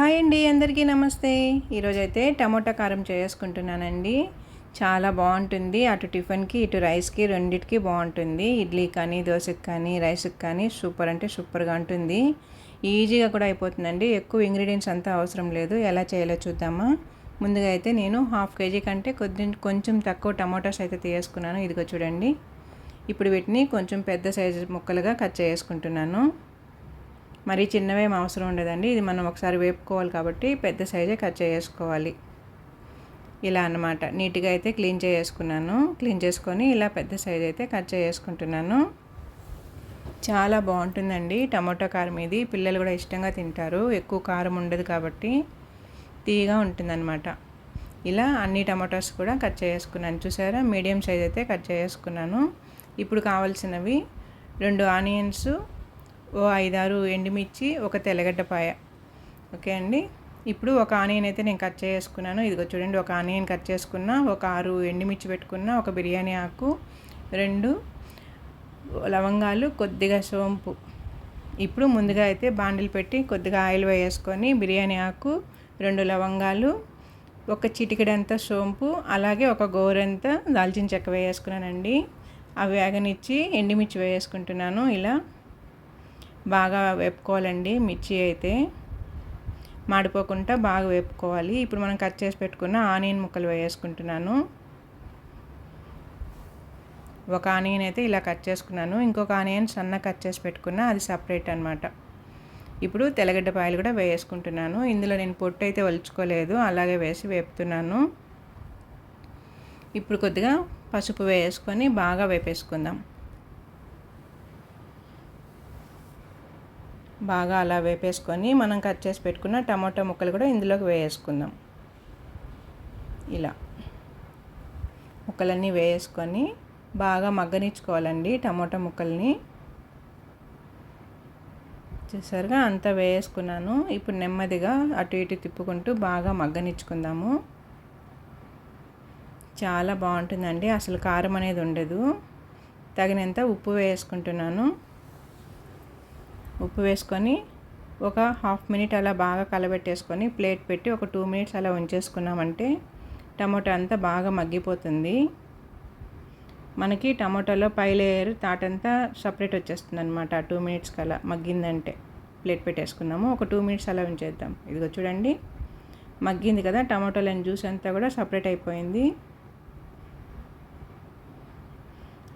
Hi అండి అందరికీ నమస్తే. ఈరోజైతే టమోటా కారం చేసుకుంటున్నానండి. చాలా బాగుంటుంది. అటు టిఫిన్కి ఇటు రైస్కి రెండిటికి బాగుంటుంది. ఇడ్లీ కానీ దోశకి కానీ రైస్కి కానీ సూపర్ అంటే సూపర్గా ఉంటుంది. ఈజీగా కూడా అయిపోతుందండి. ఎక్కువ ఇంగ్రీడియంట్స్ అంతా అవసరం లేదు. ఎలా చేయాలో చూద్దామా? ముందుగా అయితే నేను హాఫ్ కేజీ కంటే కొద్ది కొంచెం తక్కువ టమాటోస్ అయితే తీసుకున్నాను. ఇదిగో చూడండి. ఇప్పుడు వీటిని కొంచెం పెద్ద సైజు ముక్కలుగా కట్ చేసుకుంటున్నాను. మరీ చిన్నవేం అవసరం ఉండదండి. ఇది మనం ఒకసారి వేపుకోవాలి కాబట్టి పెద్ద సైజే కట్ చేసుకోవాలి. ఇలా అన్నమాట. నీట్గా అయితే క్లీన్ చేసుకున్నాను. క్లీన్ చేసుకొని ఇలా పెద్ద సైజ్ అయితే కట్ చేసుకుంటున్నాను. చాలా బాగుంటుందండి టమోటా కారం ఇది. పిల్లలు కూడా ఇష్టంగా తింటారు. ఎక్కువ కారం ఉండదు కాబట్టి తీయగా ఉంటుందన్నమాట. ఇలా అన్ని టమాటోస్ కూడా కట్ చేసుకున్నాను. చూసారా? మీడియం సైజ్ అయితే కట్ చేసుకున్నాను. ఇప్పుడు కావాల్సినవి రెండు ఆనియన్స్ ఓ ఐదారు ఎండుమిర్చి ఒక తెల్లగడ్డపాయ. ఓకే అండి? ఇప్పుడు ఒక ఆనియన్ అయితే నేను కట్ చేసుకున్నాను. ఇదిగో చూడండి ఒక ఆనియన్ కట్ చేసుకున్న ఒక ఆరు ఎండుమిర్చి పెట్టుకున్న ఒక బిర్యానీ ఆకు రెండు లవంగాలు కొద్దిగా సోంపు. ఇప్పుడు ముందుగా అయితే బాండిల్ పెట్టి కొద్దిగా ఆయిల్ వేసుకొని బిర్యానీ ఆకు రెండు లవంగాలు ఒక చిటికెడంత సోంపు అలాగే ఒక గోరంత దాల్చిన చెక్క వేసుకున్నానండి. అవి వేగనిచ్చి ఎండుమిర్చి వేసుకుంటున్నాను ఇలా. బాగా వేపుకోవాలండి మిర్చి అయితే. మాడిపోకుండా బాగా వేపుకోవాలి. ఇప్పుడు మనం కట్ చేసి పెట్టుకున్న ఆనియన్ ముక్కలు వేసుకుంటున్నాను. ఒక ఆనియన్ అయితే ఇలా కట్ చేసుకున్నాను. ఇంకొక ఆనియన్ సన్న కట్ చేసి పెట్టుకున్నా అది సపరేట్ అనమాట ఇప్పుడు తెల్లగడ్డ పాయలు కూడా వేసుకుంటున్నాను. ఇందులో నేను పొట్టు అయితే ఒలుచుకోలేదు. అలాగే వేసి వేపుతున్నాను. ఇప్పుడు కొద్దిగా పసుపు వేసుకొని బాగా వేపేసుకుందాం. బాగా అలా వేపేసుకొని మనం కట్ చేసి పెట్టుకున్న టమాటో ముక్కలు కూడా ఇందులోకి వేసుకుందాం. ఇలా ముక్కలన్నీ వేసుకొని బాగా మగ్గనిచ్చుకోవాలండి టమాటో ముక్కల్ని. చూసారుగా అంతా వేసుకున్నాను. ఇప్పుడు నెమ్మదిగా అటు ఇటు తిప్పుకుంటూ బాగా మగ్గనిచ్చుకుందాము. చాలా బాగుంటుందండి. అసలు కారం అనేది ఉండదు. తగినంత ఉప్పు వేసుకుంటున్నాను. ఉప్పు వేసుకొని ఒక హాఫ్ మినిట్ అలా బాగా కలబెట్టేసుకొని ప్లేట్ పెట్టి ఒక టూ మినిట్స్ అలా ఉంచేసుకున్నామంటే టమాటో అంతా బాగా మగ్గిపోతుంది. మనకి టమాటోలో పై లేయర్ తాటంతా సపరేట్ వచ్చేస్తుంది అనమాట టూ మినిట్స్ కలా మగ్గిందంటే ప్లేట్ పెట్టేసుకున్నాము. ఒక టూ మినిట్స్ అలా ఉంచేద్దాం. ఇదిగో చూడండి. మగ్గింది కదా టమాటోలని జ్యూస్ అంతా కూడా సపరేట్ అయిపోయింది.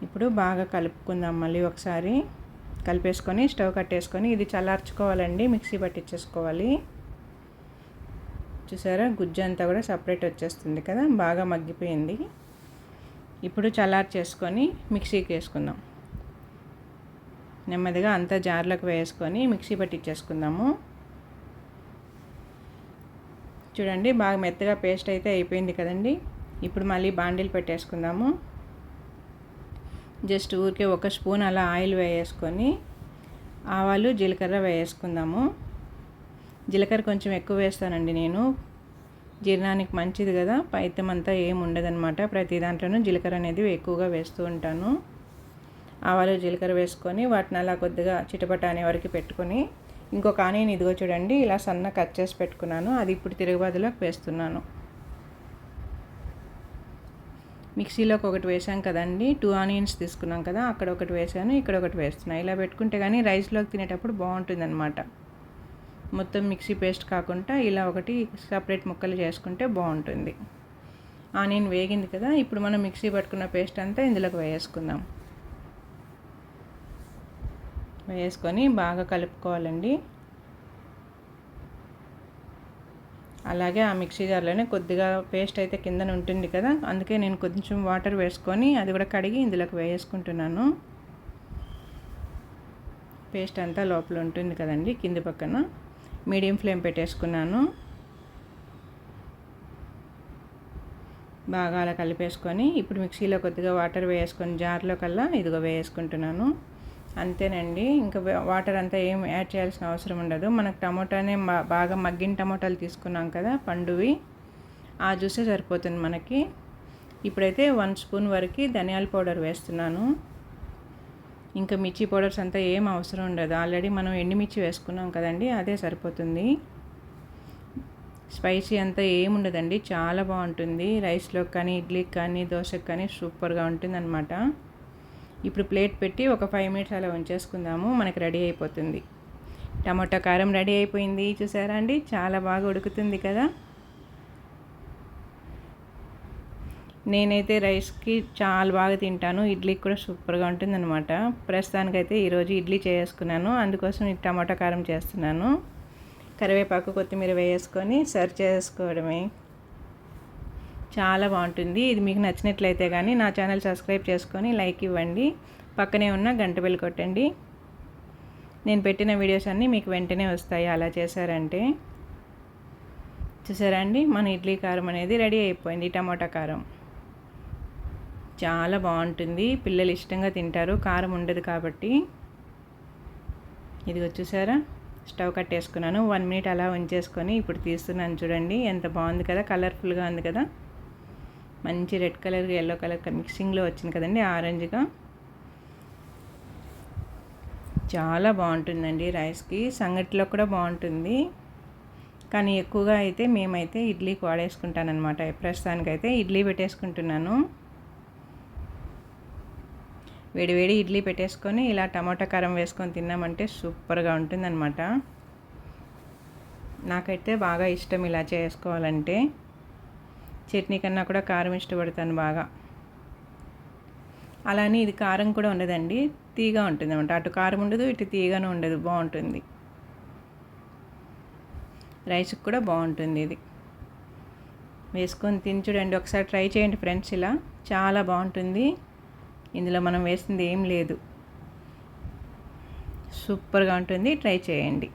ఇప్పుడు బాగా కలుపుకుందాం మళ్ళీ ఒకసారి. కలిపేసుకొని స్టవ్ కట్టేసుకొని ఇది చల్లార్చుకోవాలండి. మిక్సీ పట్టించేసుకోవాలి చూసారా? గుజ్జు అంతా కూడా సపరేట్ వచ్చేస్తుంది కదా? బాగా మగ్గిపోయింది. ఇప్పుడు చల్లార్చేసుకొని మిక్సీకి వేసుకుందాం. నెమ్మదిగా అంతా జార్లోకి వేసుకొని మిక్సీ పట్టించేసుకుందాము చూడండి బాగా మెత్తగా పేస్ట్ అయితే అయిపోయింది కదండి. ఇప్పుడు మళ్ళీ బాండిల్ పెట్టేసుకుందాము. జస్ట్ ఊరికే ఒక స్పూన్ అలా ఆయిల్ వేసుకొని ఆవాలు జీలకర్ర వేసుకుందాము జీలకర్ర కొంచెం ఎక్కువ వేస్తానండి నేను. జీర్ణానికి మంచిది కదా పైత్యం అంతా ఏం ఉండదనమాట ప్రతి దాంట్లోనూ జీలకర్ర అనేది ఎక్కువగా వేస్తూ ఉంటాను. ఆవాలు జీలకర్ర వేసుకొని వాటిని అలా కొద్దిగా చిటపట అనే వరకు పెట్టుకొని ఇంకొక ఆనియన్ ఇదిగో చూడండి ఇలా సన్న కట్ చేసి పెట్టుకున్నాను. అది ఇప్పుడు తిరుగుబాటులోకి వేస్తున్నాను. మిక్సీలోకి ఒకటి వేసాం కదండి. టూ ఆనియన్స్ తీసుకున్నాం కదా అక్కడ ఒకటి వేసాను ఇక్కడ ఒకటి వేస్తున్నాను ఇలా పెట్టుకుంటే కానీ రైస్లోకి తినేటప్పుడు బాగుంటుంది అనమాట మొత్తం మిక్సీ పేస్ట్ కాకుండా ఇలా ఒకటి సపరేట్ ముక్కలు చేసుకుంటే బాగుంటుంది. ఆనియన్ వేగింది కదా ఇప్పుడు మనం మిక్సీ పట్టుకున్న పేస్ట్ అంతా ఇందులోకి వేసుకుందాం వేసుకొని బాగా కలుపుకోవాలండి. అలాగే ఆ మిక్సీ జార్లోనే కొద్దిగా పేస్ట్ అయితే కిందన ఉంటుంది కదా అందుకే నేను కొంచెం వాటర్ వేసుకొని అది కూడా కడిగి ఇందులోకి వేసుకుంటున్నాను పేస్ట్ అంతా లోపల ఉంటుంది కదండి కింది పక్కన. మీడియం ఫ్లేమ్ పెట్టేసుకున్నాను. బాగా అలా కలిపేసుకొని ఇప్పుడు మిక్సీలో కొద్దిగా వాటర్ వేసుకొని జార్లో కల్లా ఇదిగో వేసుకుంటున్నాను అంతేనండి. ఇంకా వాటర్ అంతా ఏం యాడ్ చేయాల్సిన అవసరం ఉండదు. మనకు టమోటానే బాగా మగ్గిన టమోటాలు తీసుకున్నాం కదా పండువి. ఆ జ్యూసే సరిపోతుంది మనకి. ఇప్పుడైతే వన్ స్పూన్ వరకు ధనియాల పౌడర్ వేస్తున్నాను. ఇంకా మిర్చి పౌడర్స్ అంతా ఏం అవసరం ఉండదు. ఆల్రెడీ మనం ఎండుమిర్చి వేసుకున్నాం కదండి అదే సరిపోతుంది. స్పైసీ అంతా ఏముండదండి చాలా బాగుంటుంది. రైస్లోకి కానీ ఇడ్లీకి కానీ దోశకి కానీ సూపర్గా ఉంటుంది అనమాట ఇప్పుడు ప్లేట్ పెట్టి ఒక ఫైవ్ మినిట్స్ అలా ఉంచేసుకుందాము మనకి రెడీ అయిపోతుంది. టమాటో కారం రెడీ అయిపోయింది చూసారా అండి? చాలా బాగా ఉడుకుతుంది కదా? నేనైతే రైస్కి చాలా బాగా తింటాను ఇడ్లీకి కూడా సూపర్గా ఉంటుందన్నమాట. ప్రస్తుతానికైతే ఈరోజు ఇడ్లీ చేసుకున్నాను అందుకోసం ఈ టమాటా కారం చేస్తున్నాను. కరివేపాకు కొత్తిమీర వేసుకొని సర్వ్ చేసుకోవడమే. చాలా బాగుంటుంది. ఇది మీకు నచ్చినట్లయితే కానీ నా ఛానల్ సబ్స్క్రైబ్ చేసుకొని లైక్ ఇవ్వండి. పక్కనే ఉన్న గంట బెల్ కొట్టండి. నేను పెట్టిన వీడియోస్ అన్నీ మీకు వెంటనే వస్తాయి. అలా చేశారంటే చూసారా అండి? మన ఇడ్లీ కారం అనేది రెడీ అయిపోయింది. టమాటా కారం. చాలా బాగుంటుంది. పిల్లలు ఇష్టంగా తింటారు. కారం ఉండదు కాబట్టి. ఇది వచ్చేసారా స్టవ్ కట్టేసుకున్నాను. వన్ మినిట్ అలా ఉంచేసుకొని ఇప్పుడు తీస్తున్నాను చూడండి. ఎంత బాగుంది కదా? కలర్ఫుల్గా ఉంది కదా? మంచి రెడ్ కలర్ ఎల్లో కలర్ మిక్సింగ్లో వచ్చింది కదండి ఆరెంజ్గా చాలా బాగుంటుందండి రైస్కి. సంగటిలో కూడా బాగుంటుంది. కానీ ఎక్కువగా అయితే మేమైతే ఇడ్లీకి వాడేసుకుంటానమాట ప్రస్తుతానికైతే ఇడ్లీ పెట్టేసుకుంటున్నాను. వేడివేడి ఇడ్లీ పెట్టేసుకొని ఇలా టమాటా కారం వేసుకొని తిన్నామంటే సూపర్గా ఉంటుందన్నమాట. నాకైతే బాగా ఇష్టం ఇలా చేసుకోవాలంటే. చట్నీ కన్నా కూడా కారం ఇష్టపడతాను బాగా. అలానే ఇది కారం కూడా ఉండదండి. తీగా ఉంటుంది అనమాట అటు కారం ఉండదు ఇటు తీగానే ఉండదు. బాగుంటుంది. రైస్కి కూడా బాగుంటుంది ఇది. వేసుకొని తిని చూడండి. ఒకసారి ట్రై చేయండి ఫ్రెండ్స్ ఇలా. చాలా బాగుంటుంది. ఇందులో మనం వేసింది ఏం లేదు. సూపర్గా ఉంటుంది. ట్రై చేయండి.